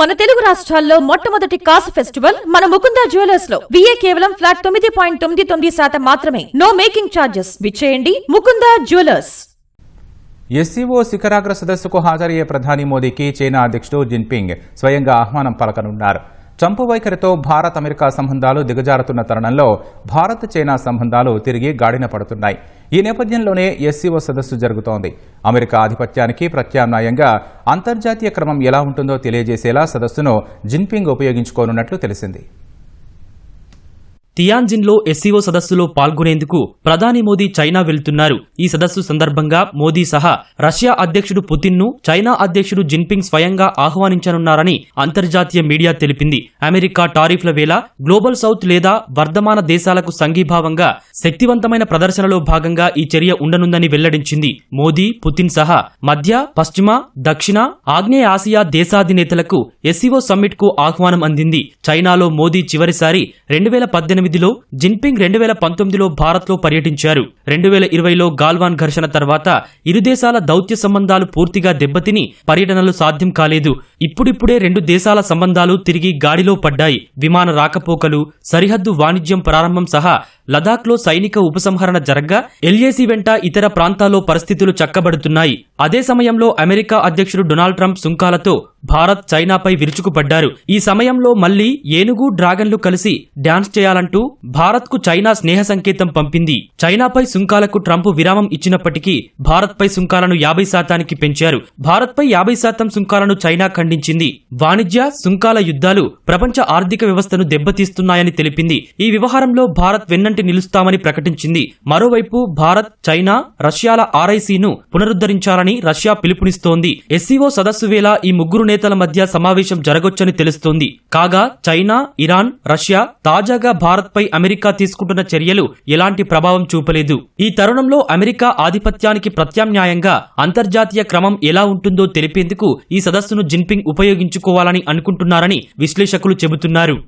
మన తెలుగు రాష్ట్రాల్లో మొట్టమొదటి కాసు ఫెస్టివల్ మన ముకుందా జ్యువెలర్స్లో. విఏ కేవలం ఫ్లాట్ తొమ్మిది పాయింట్ తొమ్మిది తొమ్మిది శాతం మాత్రమే. నో మేకింగ్ ఛార్జెస్ విచ్చేయండి ముకుందా జ్యువెలర్స్. ఎస్సీఓ శిఖరాగ్ర సదస్సుకు హాజరయ్యే ప్రధాని మోదీకి చైనా అధ్యక్షుడు జిన్పింగ్ స్వయంగా ఆహ్వానం పలకనున్నారు. ట్రంప్ వైఖరితో భారత్ అమెరికా సంబంధాలు దిగజారుతున్న తరుణంలో భారత్ చైనా సంబంధాలు తిరిగి గాడిన పడుతున్నాయి. ఈ నేపథ్యంలోనే ఎస్సీఓ సదస్సు జరుగుతోంది. అమెరికా ఆధిపత్యానికి ప్రత్యామ్నాయంగా అంతర్జాతీయ క్రమం ఎలా ఉంటుందో తెలియజేసేలా సదస్సును జిన్పింగ్ ఉపయోగించుకోనున్నట్లు తెలిసింది. తియాన్జిన్లో ఎస్సీఓ సదస్సులో పాల్గొనేందుకు ప్రధాని మోదీ చైనా వెళ్తున్నారు. ఈ సదస్సు సందర్భంగా మోదీ సహా రష్యా అధ్యక్షుడు పుతిన్ను చైనా అధ్యక్షుడు జిన్పింగ్ స్వయంగా ఆహ్వానించనున్నారని అంతర్జాతీయ మీడియా తెలిపింది. అమెరికా టారిఫ్ల వేళ గ్లోబల్ సౌత్ లేదా వర్ధమాన దేశాలకు సంఘీభావంగా శక్తివంతమైన ప్రదర్శనలో భాగంగా ఈ చర్య ఉండనుందని వెల్లడించింది. మోదీ పుతిన్ సహా మధ్య పశ్చిమ దక్షిణ ఆగ్నేయ ఆసియా దేశాధినేతలకు ఎస్సీఓ సమ్మిట్కు ఆహ్వానం అందింది. చైనాలో మోదీ చివరిసారి రెండు వేల పద్దెనిమిది పద్దెనిమిదిలో జిన్పింగ్ రెండు వేల పంతొమ్మిదిలో భారత్లో పర్యటించారు. రెండు వేల ఇరవైలో గాల్వాన్ ఘర్షణ తర్వాత ఇరు దేశాల దౌత్య సంబంధాలు పూర్తిగా దెబ్బతిని పర్యటనలు సాధ్యం కాలేదు. ఇప్పుడిప్పుడే రెండు దేశాల సంబంధాలు తిరిగి గాడిలో పడ్డాయి. విమాన రాకపోకలు సరిహద్దు వాణిజ్యం ప్రారంభం సహా లదాఖ్లో సైనిక ఉపసంహరణ జరగ్గా ఎల్ఏసీ వెంట ఇతర ప్రాంతాల్లో పరిస్థితులు చక్కబడుతున్నాయి. అదే సమయంలో అమెరికా అధ్యక్షుడు డొనాల్డ్ ట్రంప్ సుంకాలతో భారత్ చైనాపై విరుచుకుపడ్డారు. ఈ సమయంలో మళ్ళీ ఏనుగు డ్రాగన్లు కలిసి డాన్స్ చేయాలంటూ భారత్కు చైనా స్నేహ సంకేతం పంపింది. చైనాపై సుంకాలకు ట్రంప్ విరామం ఇచ్చినప్పటికీ భారత్పై సుంకాలను యాభై శాతానికి పెంచారు. భారత్పై యాభై శాతం సుంకాలను చైనా ఖండించింది. వాణిజ్య సుంకాల యుద్ధాలు ప్రపంచ ఆర్థిక వ్యవస్థను దెబ్బతీస్తున్నాయని తెలిపింది. ఈ వ్యవహారంలో భారత్ వెన్నంటి నిలుస్తామని ప్రకటించింది. మరోవైపు భారత్ చైనా రష్యాల ఆర్ఐసీను పునరుద్ధరించాలని రష్యా పిలుపునిస్తోంది. ఎస్సీఓ సదస్సు వేళ ఈ ముగ్గురు నేతల మధ్య సమావేశం జరగొచ్చని తెలుస్తోంది. కాగా చైనా ఇరాన్ రష్యా తాజాగా భారత్పై అమెరికా తీసుకుంటున్న చర్యలు ఎలాంటి ప్రభావం చూపలేదు. ఈ తరుణంలో అమెరికా ఆధిపత్యానికి ప్రత్యామ్నాయంగా అంతర్జాతీయ క్రమం ఎలా ఉంటుందో తెలిపేందుకు ఈ సదస్సును జిన్పింగ్ ఉపయోగించుకోవాలని అనుకుంటున్నారని విశ్లేషకులు చెబుతున్నారు.